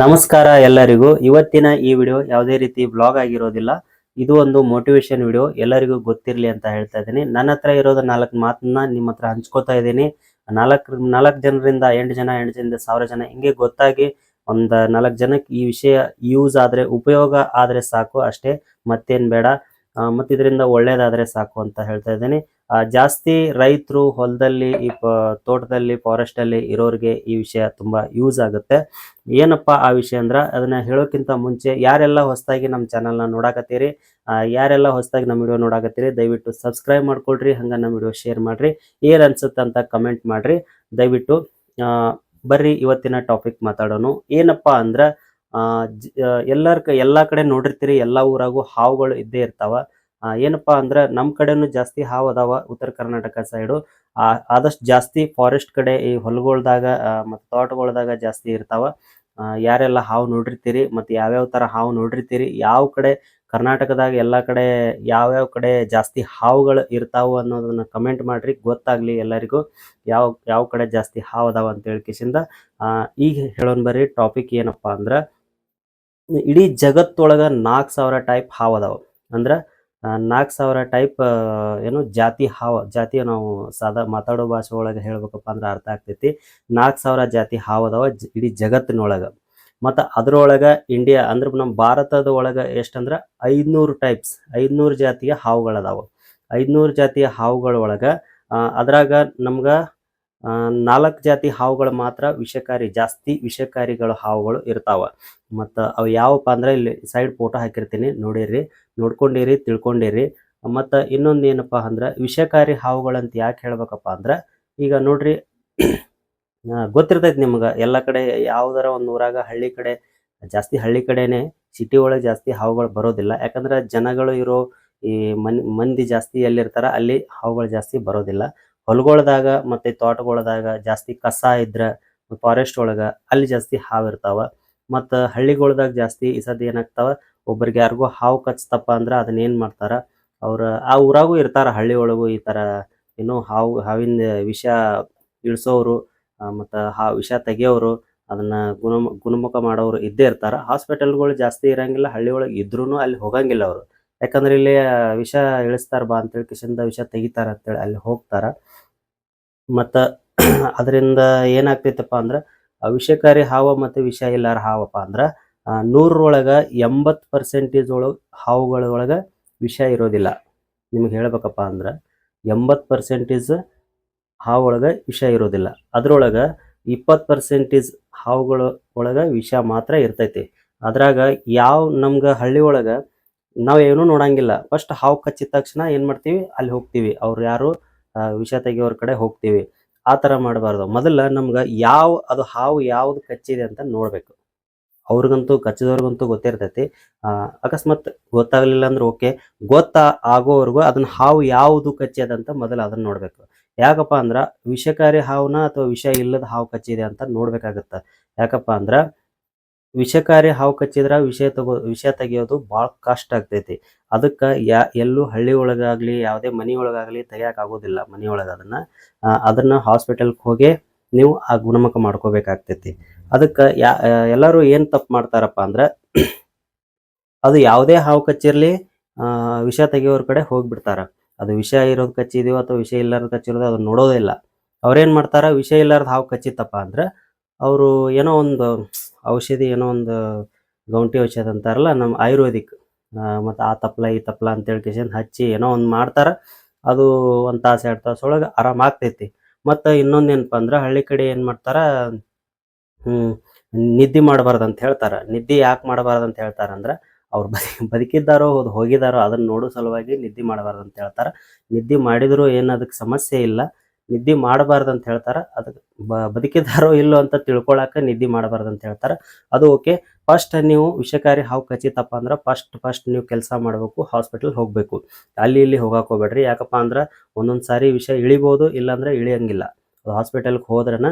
ನಮಸ್ಕಾರ ಎಲ್ಲರಿಗೂ. ಇವತ್ತಿನ ಈ ವಿಡಿಯೋ ಯಾವುದೇ ರೀತಿ ಬ್ಲಾಗ್ ಆಗಿರೋದಿಲ್ಲ. ಇದು ಒಂದು ಮೋಟಿವೇಶನ್ ವಿಡಿಯೋ. ಎಲ್ಲರಿಗೂ ಗೊತ್ತಿರಲಿ ಅಂತ ಹೇಳ್ತಾ ಇದ್ದೀನಿ. ನನ್ನ ಹತ್ರ ಇರೋದು ನಾಲ್ಕು ಮಾತನ್ನ ನಿಮ್ಮ ಹತ್ರ ಹಂಚ್ಕೋತಾ ಇದ್ದೀನಿ. ನಾಲ್ಕು ನಾಲ್ಕು ಜನರಿಂದ ಎಂಟು ಜನ, ಎಂಟು ಜನರಿಂದ ಸಾವಿರ ಜನ, ಹಿಂಗೆ ಗೊತ್ತಾಗಿ ಒಂದು ನಾಲ್ಕು ಜನಕ್ಕೆ ಈ ವಿಷಯ ಯೂಸ್ ಆದ್ರೆ, ಉಪಯೋಗ ಆದ್ರೆ ಸಾಕು ಅಷ್ಟೇ. ಮತ್ತೇನ್ ಬೇಡ. ಮತ್ತಿದ್ರಿಂದ ಮತ್ತೆ ಇದರಿಂದ ಒಳ್ಳೇದಾದ್ರೆ ಸಾಕು ಅಂತ ಹೇಳ್ತಾ ಇದ್ದೀನಿ. ಜಾಸ್ತಿ ರೈತರು ಹೊಲದಲ್ಲಿ, ಈ ತೋಟದಲ್ಲಿ ಫಾರೆಸ್ಟ್ ಅಲ್ಲಿ ಇರೋರಿಗೆ ಈ ವಿಷಯ ತುಂಬಾ ಯೂಸ್ ಆಗುತ್ತೆ. ಏನಪ್ಪಾ ಆ ವಿಷಯ ಅಂದ್ರ, ಅದನ್ನ ಹೇಳೋಕ್ಕಿಂತ ಮುಂಚೆ ಯಾರೆಲ್ಲ ಹೊಸದಾಗಿ ನಮ್ಮ ಚಾನೆಲ್ನ ನೋಡಾಕತ್ತೀರಿ ಯಾರೆಲ್ಲ ಹೊಸದಾಗಿ ನಮ್ಮ ವಿಡಿಯೋ ನೋಡಾಕತ್ತೀರಿ, ದಯವಿಟ್ಟು ಸಬ್ಸ್ಕ್ರೈಬ್ ಮಾಡ್ಕೊಳ್ರಿ, ಹಂಗ ನಮ್ಮ ವಿಡಿಯೋ ಶೇರ್ ಮಾಡ್ರಿ, ಏನ್ ಅನ್ಸುತ್ತೆ ಅಂತ ಕಮೆಂಟ್ ಮಾಡ್ರಿ. ದಯವಿಟ್ಟು ಬರ್ರಿ ಇವತ್ತಿನ ಟಾಪಿಕ್ ಮಾತಾಡೋಣ ಏನಪ್ಪಾ ಅಂದ್ರ ಎಲ್ಲರ ಎಲ್ಲಾ ಕಡೆ ನೋಡಿರ್ತೀರಿ, ಎಲ್ಲಾ ಊರಾಗೂ ಹಾವುಗಳು ಇದ್ದೇ ಇರ್ತಾವ. ಏನಪ್ಪಾ ಅಂದ್ರೆ ನಮ್ ಕಡೆನೂ ಜಾಸ್ತಿ ಹಾವು ಅದಾವ ಉತ್ತರ ಕರ್ನಾಟಕ ಸೈಡು ಆದಷ್ಟು ಜಾಸ್ತಿ ಫಾರೆಸ್ಟ್ ಕಡೆ ಈ ಹೊಲಗೊಳ್ದಾಗ ಮತ್ತು ತೋಟಗಳ್ದಾಗ ಜಾಸ್ತಿ ಇರ್ತಾವ. ಯಾರೆಲ್ಲ ಹಾವು ನೋಡಿರ್ತೀರಿ ಮತ್ತು ಯಾವ್ಯಾವ ಥರ ಹಾವು ನೋಡಿರ್ತೀರಿ, ಯಾವ ಕಡೆ ಕರ್ನಾಟಕದಾಗ ಎಲ್ಲ ಕಡೆ ಯಾವ್ಯಾವ ಕಡೆ ಜಾಸ್ತಿ ಹಾವುಗಳು ಇರ್ತಾವು ಅನ್ನೋದನ್ನ ಕಮೆಂಟ್ ಮಾಡ್ರಿ, ಗೊತ್ತಾಗ್ಲಿ ಎಲ್ಲರಿಗೂ ಯಾವ ಯಾವ ಕಡೆ ಜಾಸ್ತಿ ಹಾವು ಅದಾವ ಅಂತ ಹೇಳ್ಕಿಸಿಂದ ಈಗ ಹೇಳೋನ್ ಬರ್ರಿ ಟಾಪಿಕ್ ಏನಪ್ಪಾ ಅಂದ್ರ, ಇಡೀ ಜಗತ್ತೊಳಗ ನಾಲ್ಕು ಸಾವಿರ ಟೈಪ್ ಹಾವು ಅದಾವ. ಅಂದ್ರ ನಾಲ್ಕು ಸಾವಿರ ಟೈಪ್ ಏನು ಜಾತಿ ಹಾವ ಜಾತಿಯ ನಾವು ಸಾದಾ ಮಾತಾಡೋ ಭಾಷೆ ಒಳಗೆ ಹೇಳ್ಬೇಕಪ್ಪ ಅಂದ್ರೆ ಅರ್ಥ ಆಗ್ತೈತಿ. ನಾಲ್ಕು ಸಾವಿರ ಜಾತಿ ಹಾವು ಅದಾವ ಇಡೀ ಜಗತ್ತಿನೊಳಗ. ಮತ್ತು ಅದ್ರೊಳಗ ಇಂಡಿಯಾ ಅಂದ್ರೆ ನಮ್ಮ ಭಾರತದ ಒಳಗ ಎಷ್ಟಂದ್ರ ಐದ್ನೂರು ಟೈಪ್ಸ್ ಐದ್ನೂರು ಜಾತಿಯ ಹಾವುಗಳದಾವ. ಐದ್ನೂರು ಜಾತಿಯ ಹಾವುಗಳ ಒಳಗ ಆ, ಅದ್ರಾಗ ನಮ್ಗ ನಾಲ್ಕು ಜಾತಿ ಹಾವುಗಳು ಮಾತ್ರ ವಿಷಕಾರಿ, ಜಾಸ್ತಿ ವಿಷಕಾರಿಗಳು ಹಾವುಗಳು ಇರ್ತಾವ. ಮತ್ತು ಅವು ಯಾವಪ್ಪ ಅಂದ್ರೆ ಇಲ್ಲಿ ಸೈಡ್ ಫೋಟೋ ಹಾಕಿರ್ತೀನಿ. ನೋಡಿರಿ, ನೋಡ್ಕೊಂಡಿರಿ, ತಿಳ್ಕೊಂಡಿರಿ. ಮತ್ತು ಇನ್ನೊಂದು ಏನಪ್ಪ ಅಂದ್ರೆ ವಿಷಕಾರಿ ಹಾವುಗಳಂತ ಯಾಕೆ ಹೇಳ್ಬೇಕಪ್ಪ ಅಂದ್ರೆ ಈಗ ನೋಡ್ರಿ ಗೊತ್ತಿರ್ತೈತಿ ನಿಮ್ಗೆ. ಎಲ್ಲ ಕಡೆ ಯಾವ್ದಾರ ಒಂದು ಊರಾಗ ಹಳ್ಳಿ ಕಡೆ, ಜಾಸ್ತಿ ಹಳ್ಳಿ ಕಡೆನೆ ಸಿಟಿ ಒಳಗೆ ಜಾಸ್ತಿ ಹಾವುಗಳು ಬರೋದಿಲ್ಲ. ಯಾಕಂದ್ರೆ ಜನಗಳು ಇರೋ ಈ ಮನ್, ಮಂದಿ ಜಾಸ್ತಿ ಎಲ್ಲಿರ್ತಾರ ಅಲ್ಲಿ ಹಾವುಗಳು ಜಾಸ್ತಿ ಬರೋದಿಲ್ಲ. ಹೊಲಗೊಳ್ದಾಗ ಮತ್ತೆ ತೋಟಗೊಳದಾಗ ಜಾಸ್ತಿ ಕಸ ಇದ್ರ ಫಾರೆಸ್ಟ್ ಒಳಗ ಅಲ್ಲಿ ಜಾಸ್ತಿ ಹಾವು ಇರ್ತಾವ. ಮತ್ತ ಹಳ್ಳಿಗೊಳದಾಗ ಜಾಸ್ತಿ ಈ ಸದ್ ಏನಾಗ್ತಾವ? ಒಬ್ಬರಿಗೆ ಯಾರಿಗೂ ಹಾವು ಕಚ್ತಪ್ಪ ಅಂದ್ರ ಅದನ್ನ ಏನ್ ಮಾಡ್ತಾರ? ಅವ್ರ ಆ ಊರಾಗೂ ಇರ್ತಾರ ಹಳ್ಳಿ ಒಳಗೂ ಈ ತರ ಏನು ಹಾವು ಹಾವಿನ ವಿಷ ಇಳಿಸೋರು ಮತ್ತ ಹಾ ವಿಷ ತೆಗಿಯೋರು ಅದನ್ನ ಗುಣ ಗುಣಮುಖ ಮಾಡೋರು ಇದ್ದೇ ಇರ್ತಾರ. ಹಾಸ್ಪಿಟಲ್ಗಳು ಜಾಸ್ತಿ ಇರಂಗಿಲ್ಲ, ಹಳ್ಳಿ ಒಳಗೆ ಇದ್ರೂ ಅಲ್ಲಿ ಹೋಗಂಗಿಲ್ಲ ಅವರು. ಯಾಕಂದ್ರೆ ಇಲ್ಲಿ ವಿಷ ಇಳಿಸ್ತಾರ ಬಾ ಅಂತೇಳಿ, ಕಿಶನ್ದ ವಿಷ ತೆಗಿತಾರ ಅಂತೇಳಿ ಅಲ್ಲಿ ಹೋಗ್ತಾರ. ಮತ್ತು ಅದರಿಂದ ಏನಾಗ್ತೈತಪ್ಪ ಅಂದ್ರೆ ವಿಷಕಾರಿ ಹಾವು ಮತ್ತು ವಿಷ ಇಲ್ಲಾರ ಹಾವಪ್ಪ ಅಂದ್ರೆ ನೂರರೊಳಗೆ ಎಂಬತ್ತು ಪರ್ಸೆಂಟೇಜ್ ಒಳಗೆ ಹಾವುಗಳ ಒಳಗೆ ವಿಷ ಇರೋದಿಲ್ಲ. ನಿಮ್ಗೆ ಹೇಳ್ಬೇಕಪ್ಪ ಅಂದ್ರೆ ಎಂಬತ್ತು ಪರ್ಸೆಂಟೇಜ್ ಹಾವೊಳಗ ವಿಷ ಇರೋದಿಲ್ಲ. ಅದರೊಳಗೆ ಇಪ್ಪತ್ತು ಪರ್ಸೆಂಟೇಜ್ ಹಾವುಗಳ ಒಳಗೆ ವಿಷ ಮಾತ್ರ ಇರ್ತೈತಿ. ಅದ್ರಾಗ ಯಾವ ನಮ್ಗೆ ಹಳ್ಳಿ ಒಳಗೆ ನಾವು ಏನೂ ನೋಡಂಗಿಲ್ಲ. ಫಸ್ಟ್ ಹಾವು ಕಚ್ಚಿದ ತಕ್ಷಣ ಏನು ಮಾಡ್ತೀವಿ? ಅಲ್ಲಿ ಹೋಗ್ತೀವಿ. ಅವ್ರು ಯಾರು ವಿಷ ತೆಗಿಯೋರ ಕಡೆ ಹೋಗ್ತೀವಿ. ಆ ಥರ ಮಾಡಬಾರ್ದು. ಮೊದಲ ನಮ್ಗೆ ಯಾವ, ಅದು ಹಾವು ಯಾವ್ದು ಕಚ್ಚಿದೆ ಅಂತ ನೋಡಬೇಕು. ಅವ್ರಿಗಂತೂ, ಕಚ್ಚಿದವ್ರಿಗಂತೂ ಗೊತ್ತಿರ್ತೈತಿ. ಅಕಸ್ಮಾತ್ ಗೊತ್ತಾಗ್ಲಿಲ್ಲ ಅಂದ್ರೆ ಓಕೆ. ಗೊತ್ತಾ ಆಗೋವರೆಗೂ ಅದನ್ನ ಹಾವು ಯಾವುದು ಕಚ್ಚಿದೆ ಅಂತ ಮೊದಲು ಅದನ್ನ ನೋಡಬೇಕು. ಯಾಕಪ್ಪ ಅಂದ್ರ ವಿಷಕಾರಿ ಹಾವುನ ಅಥವಾ ವಿಷ ಇಲ್ಲದ ಹಾವು ಕಚ್ಚಿದೆ ಅಂತ ನೋಡ್ಬೇಕಾಗತ್ತ. ಯಾಕಪ್ಪ ಅಂದ್ರ ವಿಷಕಾರಿ ಹಾವು ಕಚ್ಚಿದ್ರ ವಿಷ ತಗೋ, ವಿಷ ತೆಗಿಯೋದು ಭಾಳ ಕಷ್ಟ ಆಗ್ತೈತಿ. ಅದಕ್ಕೆ ಯಾ, ಎಲ್ಲೂ ಹಳ್ಳಿ ಒಳಗಾಗ್ಲಿ, ಯಾವುದೇ ಮನಿ ಒಳಗಾಗ್ಲಿ ತೆಗಿಯಕ್ ಆಗೋದಿಲ್ಲ ಮನೆ ಒಳಗೆ ಅದನ್ನ. ಅದನ್ನ ಹಾಸ್ಪಿಟಲ್ಗೆ ಹೋಗಿ ನೀವು ಆ ಗುಣಮುಖ ಮಾಡ್ಕೋಬೇಕಾಗ್ತೈತಿ. ಅದಕ್ಕೆ ಯಾ ಎಲ್ಲರೂ ಏನು ತಪ್ಪು ಮಾಡ್ತಾರಪ್ಪ ಅಂದ್ರೆ ಅದು ಯಾವುದೇ ಹಾವು ಕಚ್ಚಿರ್ಲಿ ವಿಷ ತೆಗಿಯೋರ ಕಡೆ ಹೋಗ್ಬಿಡ್ತಾರ. ಅದು ವಿಷ ಇರೋದು ಕಚ್ಚಿದೆಯೋ ಅಥವಾ ವಿಷ ಇಲ್ಲಾರ್ದು ಕಚ್ಚಿರೋದು ಅದನ್ನ ನೋಡೋದೇ ಇಲ್ಲ. ಅವ್ರೇನ್ ಮಾಡ್ತಾರ, ವಿಷ ಇಲ್ಲಾರ್ದು ಹಾವು ಕಚ್ಚಿತ್ತಪ್ಪ ಅಂದ್ರೆ ಅವರು ಏನೋ ಒಂದು ಔಷಧಿ, ಏನೋ ಒಂದು ಗೌಂಟಿ ಔಷಧ ಅಂತಾರಲ್ಲ, ನಮ್ಮ ಆಯುರ್ವೇದಿಕ್ ಮತ್ತು ಆ ತಪ್ಲ, ಈ ತಪ್ಲ ಅಂತೇಳಿ ಕಿಶನ್ ಹಚ್ಚಿ ಏನೋ ಒಂದು ಮಾಡ್ತಾರೆ, ಅದು ಒಂದು ತಾಸು, ಎರಡು ತಾಸು ಒಳಗೆ ಆರಾಮ ಆಗ್ತೈತಿ. ಮತ್ತು ಇನ್ನೊಂದು ಏನಪ್ಪ ಅಂದ್ರೆ ಹಳ್ಳಿ ಕಡೆ ಏನು ಮಾಡ್ತಾರೆ ನಿದ್ದೆ ಮಾಡಬಾರ್ದು ಅಂತ ಹೇಳ್ತಾರೆ. ನಿದ್ದೆ ಯಾಕೆ ಮಾಡಬಾರ್ದು ಅಂತ ಹೇಳ್ತಾರೆ ಅಂದ್ರೆ, ಅವ್ರು ಬದಿ, ಬದುಕಿದ್ದಾರೋ ಅದು ಹೋಗಿದಾರೋ ಅದನ್ನ ನೋಡೋ ಸಲುವಾಗಿ ನಿದ್ದೆ ಮಾಡಬಾರ್ದು ಅಂತ ಹೇಳ್ತಾರೆ. ನಿದ್ದೆ ಮಾಡಿದರೂ ಅದಕ್ಕೆ ಸಮಸ್ಯೆ ಇಲ್ಲ. ನಿದ್ದೆ ಮಾಡಬಾರ್ದು ಅಂತ ಹೇಳ್ತಾರ ಅದಕ್ಕೆ ಬದುಕಿದಾರೋ ಇಲ್ಲೋ ಅಂತ ತಿಳ್ಕೊಳಕ ನಿದ್ದೆ ಮಾಡಬಾರ್ದು ಅಂತ ಹೇಳ್ತಾರ. ಅದು ಓಕೆ. ಫಸ್ಟ್ ನೀವು ವಿಷಕಾರಿ ಹಾವು ಕಚ್ಚಿತಪ್ಪ ಅಂದ್ರೆ ಫಸ್ಟ್ ಫಸ್ಟ್ ನೀವು ಕೆಲಸ ಮಾಡಬೇಕು ಹಾಸ್ಪಿಟಲ್ ಹೋಗಬೇಕು. ಅಲ್ಲಿ ಇಲ್ಲಿ ಹೋಗ್ಬೇಡ್ರಿ. ಯಾಕಪ್ಪ ಅಂದ್ರೆ ಒಂದೊಂದು ಸಾರಿ ವಿಷ ಇಳಿಬೋದು, ಇಲ್ಲಾಂದ್ರೆ ಇಳಿಯಂಗಿಲ್ಲ. ಹಾಸ್ಪಿಟಲ್ಗೆ ಹೋದ್ರನ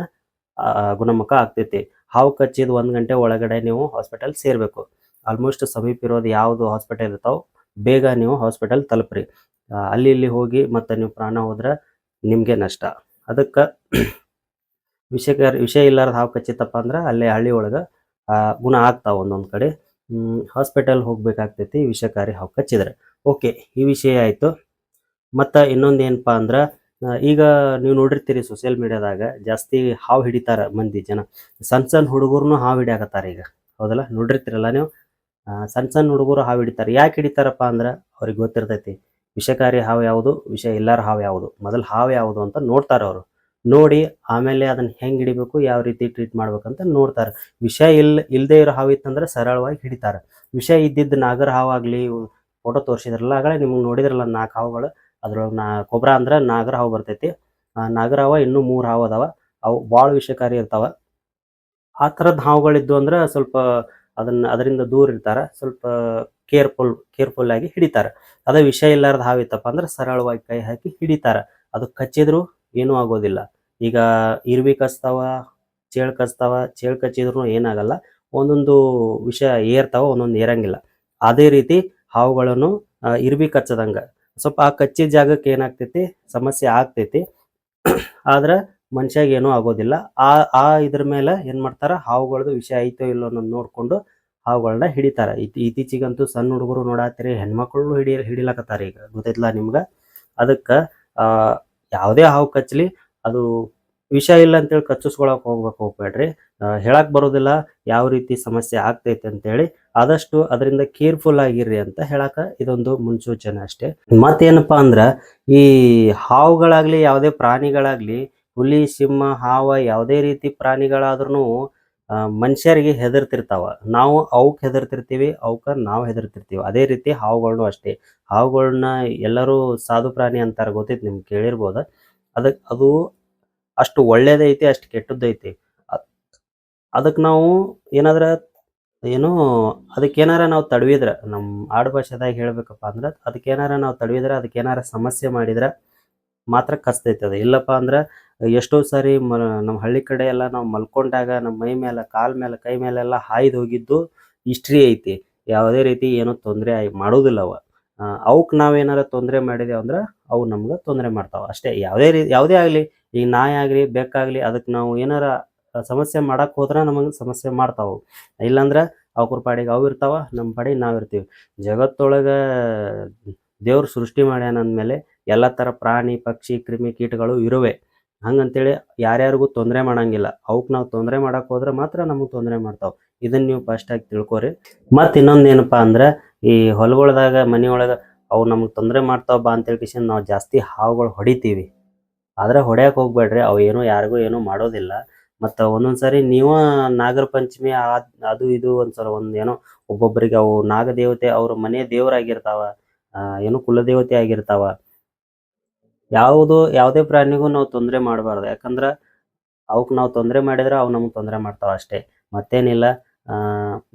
ಗುಣಮುಖ ಆಗ್ತೈತಿ. ಹಾವು ಕಚ್ಚಿದ ಒಂದು ಗಂಟೆ ಒಳಗಡೆ ನೀವು ಹಾಸ್ಪಿಟಲ್ ಸೇರಬೇಕು. ಆಲ್ಮೋಸ್ಟ್ ಸಮೀಪ ಇರೋದು ಯಾವುದು ಹಾಸ್ಪಿಟಲ್ ಇರ್ತಾವೆ, ಬೇಗ ನೀವು ಹಾಸ್ಪಿಟಲ್ ತಲುಪ್ರಿ. ಅಲ್ಲಿ ಇಲ್ಲಿ ಹೋಗಿ ಮತ್ತೆ ನೀವು ಪ್ರಾಣ ಹೋದ್ರೆ ನಿಮಗೆ ನಷ್ಟ. ಅದಕ್ಕೆ ವಿಷಕಾರಿ, ವಿಷಯ ಇಲ್ಲಾರ್ದು ಹಾವು ಕಚ್ಚಿತ್ತಪ್ಪ ಅಂದ್ರೆ ಅಲ್ಲೇ ಹಳ್ಳಿ ಒಳಗೆ ಗುಣ ಆಗ್ತಾವೆ ಒಂದೊಂದು ಕಡೆ. ಹಾಸ್ಪಿಟಲ್ ಹೋಗ್ಬೇಕಾಗ್ತೈತಿ ವಿಷಕಾರಿ ಹಾವು ಕಚ್ಚಿದ್ರೆ. ಓಕೆ ಈ ವಿಷಯ ಆಯಿತು. ಮತ್ತು ಇನ್ನೊಂದು ಏನಪ್ಪ ಅಂದ್ರೆ ಈಗ ನೀವು ನೋಡಿರ್ತೀರಿ ಸೋಷಿಯಲ್ ಮೀಡಿಯಾದಾಗ ಜಾಸ್ತಿ ಹಾವು ಹಿಡಿತಾರ ಮಂದಿ ಜನ. ಸಣ್ಣ ಸಣ್ಣ ಹುಡುಗರು ಹಾವು ಹಿಡಿಯಾಕತ್ತಾರ ಈಗ. ಹೌದಲ್ಲ? ನೋಡಿರ್ತೀರಲ್ಲ ನೀವು? ಸಣ್ಣ ಸಣ್ಣ ಹುಡುಗರು ಹಾವು ಹಿಡಿತಾರೆ. ಯಾಕೆ ಹಿಡಿತಾರಪ್ಪ ಅಂದ್ರೆ ಅವ್ರಿಗೆ ಗೊತ್ತಿರ್ತೈತಿ. ವಿಷಕಾರಿ ಹಾವು ಯಾವುದು? ವಿಷ ಇಲ್ಲಾರ ಹಾವು ಯಾವುದು? ಮೊದಲು ಹಾವು ಯಾವುದು ಅಂತ ನೋಡ್ತಾರೆ ಅವರು. ನೋಡಿ, ಆಮೇಲೆ ಅದನ್ನ ಹೆಂಗೆ ಹಿಡಿಬೇಕು, ಯಾವ ರೀತಿ ಟ್ರೀಟ್ ಮಾಡ್ಬೇಕಂತ ನೋಡ್ತಾರೆ. ವಿಷ ಇಲ್ ಇಲ್ಲದೆ ಇರೋ ಹಾವು ಇತ್ತಂದ್ರೆ ಸರಳವಾಗಿ ಹಿಡಿತಾರೆ. ವಿಷ ಇದ್ದಿದ್ದ ನಾಗರ ಹಾವು ಆಗಲಿ ಫೋಟೋ ತೋರಿಸಿದ್ರಲ್ಲ, ಆಗಲೇ ನಿಮ್ಗೆ ನೋಡಿದ್ರಲ್ಲ ನಾಲ್ಕು ಹಾವುಗಳು. ಅದ್ರೊಳಗೆ ನಾ, ಕೊಬ್ರ ಅಂದ್ರೆ ನಾಗರ ಹಾವು ಬರ್ತೈತಿ. ನಾಗರ ಹಾವು ಇನ್ನೂ ಮೂರು ಹಾವು ಅದಾವ. ಅವು ಭಾಳ ವಿಷಕಾರಿ ಇರ್ತಾವ. ಆ ಥರದ ಹಾವುಗಳಿದ್ದು ಅಂದ್ರೆ ಸ್ವಲ್ಪ ಅದನ್ನ, ಅದರಿಂದ ದೂರ ಇರ್ತಾರೆ. ಸ್ವಲ್ಪ ಕೇರ್ಫುಲ್ ಕೇರ್ಫುಲ್ ಆಗಿ ಹಿಡಿತಾರೆ. ಅದೇ ವಿಷಯ ಇಲ್ಲಾರ್ದ ಹಾವಿತ್ತಪ್ಪ ಅಂದ್ರೆ ಸರಳವಾಗಿ ಕೈ ಹಾಕಿ ಹಿಡಿತಾರೆ. ಅದು ಕಚ್ಚಿದ್ರು ಏನೂ ಆಗೋದಿಲ್ಲ. ಈಗ ಇರ್ವಿ ಕಚ್ತಾವ, ಚೇಳು ಕಚ್ತಾವ, ಚೇಳು ಕಚ್ಚಿದ್ರು ಏನಾಗಲ್ಲ. ಒಂದೊಂದು ವಿಷ ಏರ್ತಾವ, ಒಂದೊಂದು ಏರಂಗಿಲ್ಲ. ಅದೇ ರೀತಿ ಹಾವುಗಳನ್ನು ಇರ್ವಿ ಕಚ್ಚದಂಗ. ಸ್ವಲ್ಪ ಆ ಕಚ್ಚಿದ ಜಾಗಕ್ಕೆ ಏನಾಗ್ತೈತಿ? ಸಮಸ್ಯೆ ಆಗ್ತೈತಿ. ಆದ್ರೆ ಮನುಷ್ಯಾಗ ಏನೂ ಆಗೋದಿಲ್ಲ. ಆ ಆ ಇದ್ರ ಮೇಲೆ ಏನ್ ಮಾಡ್ತಾರ? ಹಾವುಗಳದ್ದು ವಿಷಯ ಐತೋ ಇಲ್ಲೋ ಅನ್ನೋದು ನೋಡ್ಕೊಂಡು ಹಾವುಗಳನ್ನ ಹಿಡಿತಾರ. ಇತ್, ಇತ್ತೀಚಿಗಂತೂ ಸಣ್ಣ ಹುಡುಗರು ನೋಡಾತ್ರಿ ಹೆಣ್ಮಕ್ಳು ಹಿಡಿ, ಹಿಡಿಲಕತ್ತಾರ ಈಗ. ಗೊತ್ತೈತ್ಲಾ ನಿಮ್ಗ? ಅದಕ್ಕ, ಆ, ಯಾವುದೇ ಹಾವು ಕಚ್ಚಲಿ ಅದು ವಿಷ ಇಲ್ಲ ಅಂತೇಳಿ ಕಚ್ಚಿಸ್ಕೊಳಕ್ ಹೋಗ್ಬೇಕು ಹೋಗ್ಬೇಡ್ರಿ ಹೇಳಕ್ ಬರೋದಿಲ್ಲ, ಯಾವ ರೀತಿ ಸಮಸ್ಯೆ ಆಗ್ತೈತೆ ಅಂತೇಳಿ. ಆದಷ್ಟು ಅದರಿಂದ ಕೇರ್ಫುಲ್ ಆಗಿರ್ರಿ ಅಂತ ಹೇಳಕ ಇದೊಂದು ಮುನ್ಸೂಚನೆ ಅಷ್ಟೇ. ಮತ್ತೇನಪ್ಪಾ ಅಂದ್ರ, ಈ ಹಾವುಗಳಾಗ್ಲಿ, ಯಾವುದೇ ಪ್ರಾಣಿಗಳಾಗ್ಲಿ, ಹುಲಿ, ಸಿಂಹ, ಹಾವ, ಯಾವುದೇ ರೀತಿ ಪ್ರಾಣಿಗಳಾದ್ರೂ ಮನುಷ್ಯರಿಗೆ ಹೆದರ್ತಿರ್ತಾವ. ನಾವು ಅವಕ್ಕೆ ಹೆದರ್ತಿರ್ತೀವಿ ಅವಕ್ಕೆ ನಾವು ಹೆದರ್ತಿರ್ತೀವಿ. ಅದೇ ರೀತಿ ಹಾವುಗಳನ್ನು ಅಷ್ಟೇ. ಹಾವುಗಳನ್ನ ಎಲ್ಲರೂ ಸಾಧು ಪ್ರಾಣಿ ಅಂತಾರೆ ಗೊತ್ತೈತಿ ನಿಮ್ಗೆ ಕೇಳಿರ್ಬೋದು? ಅದಕ್ಕೆ ಅದು ಅಷ್ಟು ಒಳ್ಳೇದೈತಿ, ಅಷ್ಟು ಕೆಟ್ಟದ್ದೈತಿ. ಅದಕ್ಕೆ ನಾವು ಏನಾದ್ರ ಏನು ಅದಕ್ಕೆ ಏನಾರ ನಾವು ತಡವಿದ್ರೆ ನಮ್ಮ ಆಡು ಭಾಷೆದಾಗ ಹೇಳ್ಬೇಕಪ್ಪ ಅಂದ್ರೆ ಅದಕ್ಕೆ ಏನಾರ ನಾವು ತಡವಿದ್ರೆ ಅದಕ್ಕೆ ಏನಾರ ಸಮಸ್ಯೆ ಮಾಡಿದ್ರೆ ಮಾತ್ರ ಕಸ್ತೈತೆ ಅದು ಇಲ್ಲಪ್ಪ ಅಂದ್ರೆ ಎಷ್ಟೋ ಸಾರಿ ಮ, ನಮ್ಮ ಹಳ್ಳಿ ಕಡೆ ಎಲ್ಲ ನಾವು ಮಲ್ಕೊಂಡಾಗ ನಮ್ಮ ಮೈ ಮೇಲೆ, ಕಾಲ್ ಮೇಲೆ, ಕೈ ಮೇಲೆಲ್ಲ ಹಾಯ್ದು ಹೋಗಿದ್ದು ಹಿಸ್ಟ್ರಿ ಐತಿ. ಯಾವುದೇ ರೀತಿ ಏನೂ ತೊಂದರೆ ಆಗಿ ಮಾಡೋದಿಲ್ಲ ಅವ. ಅವಕ್ಕೆ ನಾವೇನಾರ ತೊಂದರೆ ಮಾಡಿದೇವು ಅಂದ್ರೆ ಅವು ನಮ್ಗೆ ತೊಂದರೆ ಮಾಡ್ತಾವೆ. ಅಷ್ಟೇ, ಯಾವುದೇ ರೀತಿ ಯಾವುದೇ ಆಗಲಿ ಈಗ ನಾಯಿ ಆಗಲಿ ಬೆಕ್ಕಾಗಲಿ ಅದಕ್ಕೆ ನಾವು ಏನಾರ ಸಮಸ್ಯೆ ಮಾಡಕ್ಕೆ ಹೋದ್ರೆ ನಮಗೆ ಸಮಸ್ಯೆ ಮಾಡ್ತಾವೆ ಇಲ್ಲಾಂದ್ರೆ ಅವ್ರ ಪಾಡಿಗೆ ಅವು ಇರ್ತಾವ ನಮ್ಮ ಪಾಡಿಗೆ ನಾವು ಇರ್ತೀವಿ. ಜಗತ್ತೊಳಗೆ ದೇವ್ರು ಸೃಷ್ಟಿ ಮಾಡ್ಯಾನ ಅಂದಮೇಲೆ ಎಲ್ಲ ಥರ ಪ್ರಾಣಿ, ಪಕ್ಷಿ, ಕ್ರಿಮಿ ಕೀಟಗಳು ಇರುವೆ. ಹಂಗಂತೇಳಿ ಯಾರ್ಯಾರಿಗೂ ತೊಂದರೆ ಮಾಡಂಗಿಲ್ಲ. ಅವಕ್ಕೆ ನಾವು ತೊಂದರೆ ಮಾಡಕ್ಕೆ ಹೋದ್ರೆ ಮಾತ್ರ ನಮಗೆ ತೊಂದರೆ ಮಾಡ್ತಾವೆ. ಇದನ್ನ ನೀವು ಫಸ್ಟಾಗಿ ತಿಳ್ಕೊರಿ. ಮತ್ತು ಇನ್ನೊಂದು ಏನಪ್ಪ ಅಂದ್ರೆ ಈ ಹೊಲಗಳ್ದಾಗ, ಮನೆಯೊಳಗೆ ಅವು ನಮಗೆ ತೊಂದರೆ ಮಾಡ್ತಾವ ಬಾ ಅಂತೇಳಿ ಕಿಶನ್ ನಾವು ಜಾಸ್ತಿ ಹಾವುಗಳು ಹೊಡಿತೀವಿ. ಆದ್ರೆ ಹೊಡ್ಯಕ್ಕೆ ಹೋಗ್ಬೇಡ್ರಿ. ಅವು ಏನು ಯಾರಿಗೂ ಏನೂ ಮಾಡೋದಿಲ್ಲ. ಮತ್ತು ಒಂದೊಂದು ಸಾರಿ ನೀವು ನಾಗರ ಪಂಚಮಿ ಅದು ಇದು ಒಂದ್ಸಲ ಒಂದು ಏನೋ ಒಬ್ಬೊಬ್ಬರಿಗೆ ಅವು ನಾಗದೇವತೆ ಅವ್ರ ಮನೆ ದೇವರಾಗಿರ್ತಾವ ಏನು ಕುಲದೇವತೆ ಆಗಿರ್ತಾವ. ಯಾವುದು, ಯಾವುದೇ ಪ್ರಾಣಿಗೂ ನಾವು ತೊಂದರೆ ಮಾಡಬಾರ್ದು. ಯಾಕಂದ್ರೆ ಅವಕ್ಕೆ ನಾವು ತೊಂದರೆ ಮಾಡಿದ್ರೆ ಅವು ನಮಗೆ ತೊಂದರೆ ಮಾಡ್ತಾವೆ ಅಷ್ಟೇ. ಮತ್ತೇನಿಲ್ಲ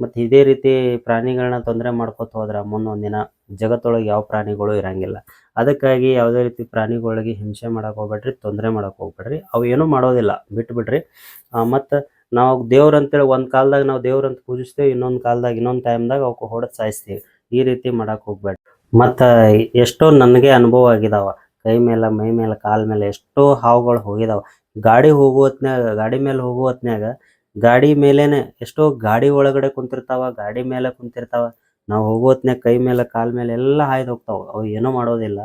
ಮತ್ತು ಇದೇ ರೀತಿ ಪ್ರಾಣಿಗಳನ್ನ ತೊಂದರೆ ಮಾಡ್ಕೊತ ಹೋದ್ರೆ ಮುಂದೊಂದು ದಿನ ಜಗತ್ತೊಳಗೆ ಯಾವ ಪ್ರಾಣಿಗಳು ಇರಂಗಿಲ್ಲ. ಅದಕ್ಕಾಗಿ ಯಾವುದೇ ರೀತಿ ಪ್ರಾಣಿಗಳಿಗೆ ಹಿಂಸೆ ಮಾಡಕ್ಕೆ ಹೋಗ್ಬೇಡ್ರಿ, ತೊಂದರೆ ಮಾಡಕ್ಕೆ ಹೋಗ್ಬೇಡ್ರಿ. ಅವು ಏನೂ ಮಾಡೋದಿಲ್ಲ, ಬಿಟ್ಬಿಡ್ರಿ. ಮತ್ತು ನಾವು ದೇವ್ರ ಅಂತೇಳಿ ಒಂದು ಕಾಲದಾಗ ನಾವು ದೇವ್ರ ಅಂತ ಪೂಜಿಸ್ತೀವಿ, ಇನ್ನೊಂದು ಕಾಲದಾಗ, ಇನ್ನೊಂದು ಟೈಮ್ದಾಗ ಅವಕ್ಕೆ ಹೊಡೆದು ಸಾಯಿಸ್ತೀವಿ. ಈ ರೀತಿ ಮಾಡಕ್ಕೆ ಹೋಗ್ಬೇಡ್ರಿ. ಮತ್ತು ಎಷ್ಟೋ ನನಗೆ ಅನುಭವ ಆಗಿದಾವ. ಕೈ ಮೇಲೆ, ಮೈ ಮೇಲೆ, ಕಾಲ್ ಮೇಲೆ ಎಷ್ಟೋ ಹಾವುಗಳು ಹೋಗಿದಾವ. ಗಾಡಿ ಹೋಗೋ ಹೊತ್ನ್ಯಾಗ ಗಾಡಿ ಮೇಲೆ ಹೋಗೋ ಹೊತ್ನ್ಯಾಗ ಗಾಡಿ ಮೇಲೇನೆ ಎಷ್ಟೋ ಗಾಡಿ ಒಳಗಡೆ ಕುಂತಿರ್ತಾವ, ಗಾಡಿ ಮೇಲೆ ಕುಂತಿರ್ತಾವ. ನಾವು ಹೋಗೋ ಹೊತ್ನ್ಯಾಗ ಕೈ ಮೇಲೆ, ಕಾಲ್ ಮೇಲೆ ಎಲ್ಲ ಹಾಯ್ದು ಹೋಗ್ತಾವ. ಅವು ಏನೂ ಮಾಡೋದಿಲ್ಲ.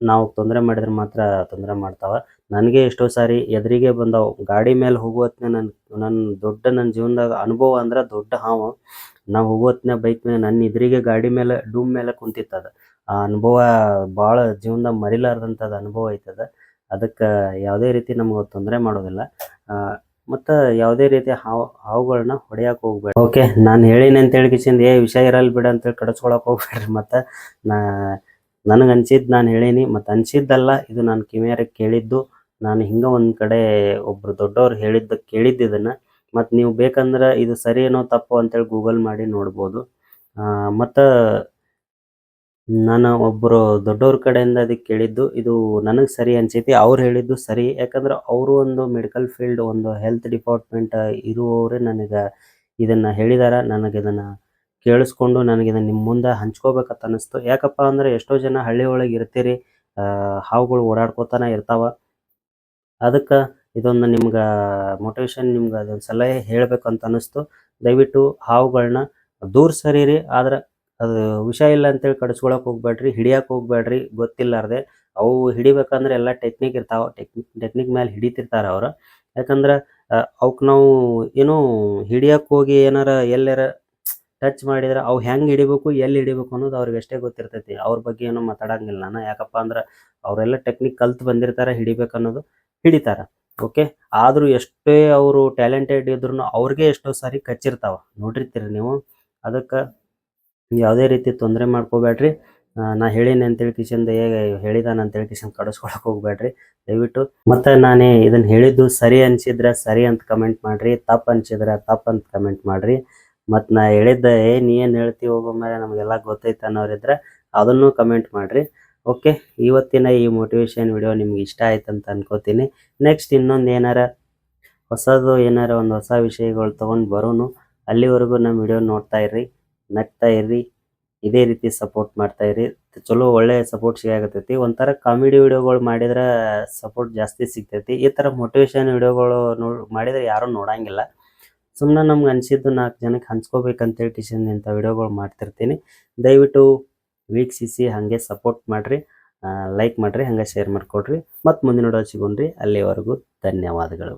ನಾವು ತೊಂದರೆ ಮಾಡಿದ್ರೆ ಮಾತ್ರ ತೊಂದರೆ ಮಾಡ್ತಾವ. ನನಗೆ ಎಷ್ಟೋ ಸಾರಿ ಎದುರಿಗೆ ಬಂದವು. ಗಾಡಿ ಮೇಲೆ ಹೋಗೋ ಹೊತ್ನ್ಯಾಗ ನನ್ನ ನನ್ನ ದೊಡ್ಡ ನನ್ನ ಜೀವನದಾಗ ಅನುಭವ ಅಂದ್ರೆ ದೊಡ್ಡ ಹಾವು. ನಾವು ಹೋಗೋ ಹೊತ್ನ್ಯಾಗ ಬೈಕ್ ಮೇಲೆ ನನ್ನ ಎದುರಿಗೆ ಗಾಡಿ ಮೇಲೆ, ಡೂಮ್ ಮೇಲೆ ಕುಂತಿತ್ತದ. ಆ ಅನುಭವ ಭಾಳ ಜೀವನದಾಗ ಮರಿಲಾರ್ದಂಥದ್ದು ಅನುಭವ ಐತದ. ಅದಕ್ಕೆ ಯಾವುದೇ ರೀತಿ ನಮ್ಗೆ ತೊಂದರೆ ಮಾಡೋದಿಲ್ಲ. ಮತ್ತು ಯಾವುದೇ ರೀತಿ ಹಾವು ಹಾವುಗಳನ್ನ ಹೊಡೆಯಕ್ಕೆ ಹೋಗ್ಬೇಡ. ಓಕೆ, ನಾನು ಹೇಳಿನಿ ಅಂತೇಳಿ ಕಿಚಿಂದ ಏ ವಿಷಯ ಇರಲ್ಲ ಬಿಡ ಅಂತೇಳಿ ಕಡಿಸ್ಕೊಳಕ್ಕೆ ಹೋಗ್ಬೇಡ್ರಿ. ಮತ್ತು ನಾ, ನನಗೆ ಅನ್ಸಿದ್ದು ನಾನು ಹೇಳೀನಿ. ಮತ್ತು ಅನ್ಸಿದ್ದಲ್ಲ, ಇದು ನಾನು ಕಿವಿಯಾರ ಕೇಳಿದ್ದು. ನಾನು ಹಿಂಗೆ ಒಂದು ಕಡೆ ಒಬ್ಬರು ದೊಡ್ಡವ್ರು ಹೇಳಿದ್ದು, ಕೇಳಿದ್ದು ಇದನ್ನು. ಮತ್ತು ನೀವು ಬೇಕಂದ್ರೆ ಇದು ಸರಿ ಏನೋ ತಪ್ಪು ಅಂತೇಳಿ ಗೂಗಲ್ ಮಾಡಿ ನೋಡ್ಬೋದು. ಮತ್ತು ನಾನು ಒಬ್ಬರು ದೊಡ್ಡವ್ರ ಕಡೆಯಿಂದ ಅದಕ್ಕೆ ಕೇಳಿದ್ದು, ಇದು ನನಗೆ ಸರಿ ಅನಿಸೈತಿ, ಅವ್ರು ಹೇಳಿದ್ದು ಸರಿ. ಯಾಕಂದ್ರೆ ಅವರು ಒಂದು ಮೆಡಿಕಲ್ ಫೀಲ್ಡ್, ಒಂದು ಹೆಲ್ತ್ ಡಿಪಾರ್ಟ್ಮೆಂಟ್ ಇರುವವರೇ ನನಗೆ ಇದನ್ನು ಹೇಳಿದಾರ. ನನಗೆ ಇದನ್ನು ಕೇಳಿಸ್ಕೊಂಡು ನನಗೆ ಇದನ್ನು ನಿಮ್ಮ ಮುಂದೆ ಹಂಚ್ಕೋಬೇಕಂತ ಅನ್ನಿಸ್ತು. ಯಾಕಪ್ಪ ಅಂದರೆ ಎಷ್ಟೋ ಜನ ಹಳ್ಳಿ ಒಳಗೆ ಇರ್ತೀರಿ ಹಾವುಗಳು ಓಡಾಡ್ಕೋತಾನೆ ಇರ್ತಾವ. ಅದಕ್ಕೆ ಇದೊಂದು ನಿಮ್ಗೆ ಮೋಟಿವೇಶನ್ ನಿಮ್ಗೆ ಅದೊಂದು ಸಲಹೆ ಹೇಳಬೇಕು ಅಂತ ಅನಿಸ್ತು ದಯವಿಟ್ಟು ಹಾವುಗಳನ್ನ ದೂರ ಸರೀರಿ. ಆದ್ರೆ ಅದು ವಿಷ ಇಲ್ಲ ಅಂತೇಳಿ ಕಡಿಸ್ಕೊಳಕ್ ಹೋಗ್ಬೇಡ್ರಿ ಹಿಡಿಯಕ್ಕೆ ಹೋಗ್ಬೇಡ್ರಿ, ಗೊತ್ತಿಲ್ಲಾರ್ದೆ. ಅವು ಹಿಡಿಬೇಕಂದ್ರೆ ಎಲ್ಲ ಟೆಕ್ನಿಕ್ ಇರ್ತಾವ ಟೆಕ್ನಿಕ್ ಟೆಕ್ನಿಕ್ ಮೇಲೆ ಹಿಡಿತಿರ್ತಾರ ಅವ್ರು. ಯಾಕಂದ್ರೆ ಅವಕ್ಕೆ ನಾವು ಏನು ಹಿಡಿಯಕ್ಕೆ ಹೋಗಿ ಏನಾರ ಎಲ್ಲಾರ ಟಚ್ ಮಾಡಿದ್ರೆ ಅವು ಹೆಂಗೆ ಹಿಡಿಬೇಕು, ಎಲ್ಲಿ ಹಿಡಿಬೇಕು ಅನ್ನೋದು ಅವ್ರಿಗೆ ಅಷ್ಟೇ ಗೊತ್ತಿರ್ತೈತಿ. ಅವ್ರ ಬಗ್ಗೆ ಏನೋ ಮಾತಾಡಂಗಿಲ್ಲ ನಾನು. ಯಾಕಪ್ಪ ಅಂದ್ರೆ ಅವರೆಲ್ಲ ಟೆಕ್ನಿಕ್ ಕಲ್ತು ಬಂದಿರ್ತಾರೆ, ಹಿಡಿಬೇಕು ಅನ್ನೋದು ಹಿಡಿತಾರ. ಓಕೆ? ಆದರೂ ಎಷ್ಟೇ ಅವರು ಟ್ಯಾಲೆಂಟೆಡ್ ಇದ್ರು ಅವ್ರಿಗೆ ಎಷ್ಟೋ ಸಾರಿ ಕಚ್ಚಿರ್ತಾವ. ನೋಡಿರ್ತೀರಿ ನೀವು. ಅದಕ್ಕೆ ಯಾವುದೇ ರೀತಿ ತೊಂದರೆ ಮಾಡ್ಕೋಬೇಡ್ರಿ. ನಾ ಹೇಳೀನಿ ಅಂತೇಳಿ ಕಿಶನ್ ಹೇಗೆ ಹೇಳಿದಾನ ಅಂತೇಳಿ ಕಿಶನ್ ಕಡಿಸ್ಕೊಳಕ್ ಹೋಗ್ಬೇಡ್ರಿ. ದಯವಿಟ್ಟು. ಮತ್ತೆ ನಾನೇ ಇದನ್ನ ಹೇಳಿದ್ದು ಸರಿ ಅನ್ಸಿದ್ರೆ ಸರಿ ಅಂತ ಕಮೆಂಟ್ ಮಾಡ್ರಿ. ತಪ್ಪು ಅನ್ಸಿದ್ರೆ ತಪ್ಪು ಅಂತ ಕಮೆಂಟ್ ಮಾಡ್ರಿ. ಮತ್ತು ನಾ ಹೇಳಿದ್ದ, ಏ, ನೀ ಏನು ಹೇಳ್ತಿ ಹೋಗೋ ಮೇಲೆ ನಮಗೆಲ್ಲ ಗೊತ್ತೈತೆ ಅನ್ನೋರಿದ್ರೆ ಅದನ್ನು ಕಮೆಂಟ್ ಮಾಡ್ರಿ. ಓಕೆ, ಇವತ್ತಿನ ಈ ಮೋಟಿವೇಶನ್ ವಿಡಿಯೋ ನಿಮ್ಗೆ ಇಷ್ಟ ಆಯ್ತು ಅಂತ ಅನ್ಕೋತೀನಿ. ನೆಕ್ಸ್ಟ್ ಇನ್ನೊಂದು ಏನಾರ ಹೊಸದು ಏನಾರ ಒಂದು ಹೊಸ ವಿಷಯಗಳು ತೊಗೊಂಡು ಬರೋನು, ಅಲ್ಲಿವರೆಗೂ ನಮ್ಮ ವಿಡಿಯೋ ನೋಡ್ತಾ ಇರ್ರಿ. ನಗ್ತಾ ಇರ್ರಿ, ಇದೇ ರೀತಿ ಸಪೋರ್ಟ್ ಮಾಡ್ತಾ ಇರ್ರಿ. ಚಲೋ ಒಳ್ಳೆ ಸಪೋರ್ಟ್ ಸಿಗಾಕತ್ತೈತಿ ಒಂಥರ ಕಾಮಿಡಿ ವಿಡಿಯೋಗಳು ಮಾಡಿದ್ರೆ ಸಪೋರ್ಟ್ ಜಾಸ್ತಿ ಸಿಗ್ತೈತಿ. ಈ ಥರ ಮೋಟಿವೇಶನ್ ವಿಡಿಯೋಗಳು ನೋ ಮಾಡಿದ್ರೆ ಯಾರೂ ನೋಡಂಗಿಲ್ಲ. ಸುಮ್ಮನೆ ನಮ್ಗೆ ಅನಿಸಿದ್ದು ನಾಲ್ಕು ಜನಕ್ಕೆ ಹಂಚ್ಕೋಬೇಕಂತೇಳಿ ಟಿಶನ್ ಇಂಥ ವಿಡಿಯೋಗಳು ಮಾಡ್ತಿರ್ತೀನಿ. ದಯವಿಟ್ಟು ವೀಕ್ಷಿಸಿ ಹಾಗೆ ಸಪೋರ್ಟ್ ಮಾಡಿರಿ. ಲೈಕ್ ಮಾಡಿರಿ, ಹಾಗೆ ಶೇರ್ ಮಾಡಿಕೊಡ್ರಿ. ಮತ್ತು ಮುಂದಿನ ವಿಡಿಯೋ ಸಿಗೋಣ್ರಿ. ಅಲ್ಲಿವರೆಗೂ ಧನ್ಯವಾದಗಳು.